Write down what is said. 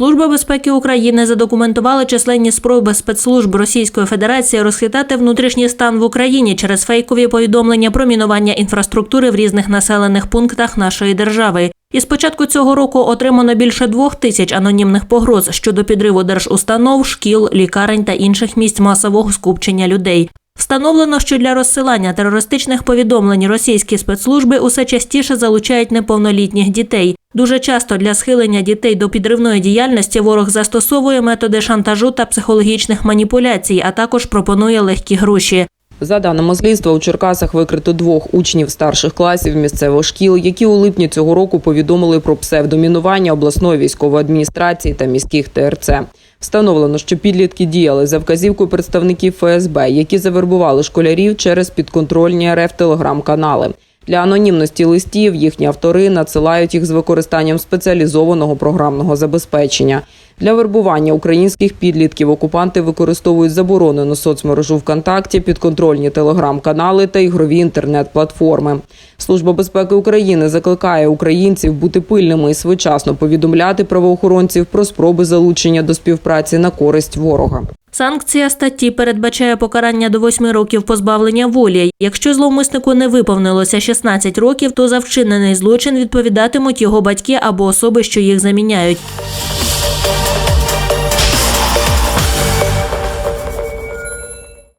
Служба безпеки України задокументувала численні спроби спецслужб Російської Федерації розхитати внутрішній стан в Україні через фейкові повідомлення про мінування інфраструктури в різних населених пунктах нашої держави. І з початку цього року отримано більше двох тисяч анонімних погроз щодо підриву держустанов, шкіл, лікарень та інших місць масового скупчення людей. Встановлено, що для розсилання терористичних повідомлень російські спецслужби усе частіше залучають неповнолітніх дітей. Дуже часто для схилення дітей до підривної діяльності ворог застосовує методи шантажу та психологічних маніпуляцій, а також пропонує легкі гроші. За даними слідства, у Черкасах викрито двох учнів старших класів місцевих шкіл, які у липні цього року повідомили про псевдомінування обласної військової адміністрації та міських ТРЦ. Встановлено, що підлітки діяли за вказівкою представників ФСБ, які завербували школярів через підконтрольні РФ телеграм-канали. Для анонімності листів їхні автори надсилають їх з використанням спеціалізованого програмного забезпечення. Для вербування українських підлітків окупанти використовують заборонену соцмережу ВКонтакті, підконтрольні телеграм-канали та ігрові інтернет-платформи. Служба безпеки України закликає українців бути пильними і своєчасно повідомляти правоохоронців про спроби залучення до співпраці на користь ворога. Санкція статті передбачає покарання до 8 років позбавлення волі. Якщо зловмиснику не виповнилося 16 років, то за вчинений злочин відповідатимуть його батьки або особи, що їх заміняють.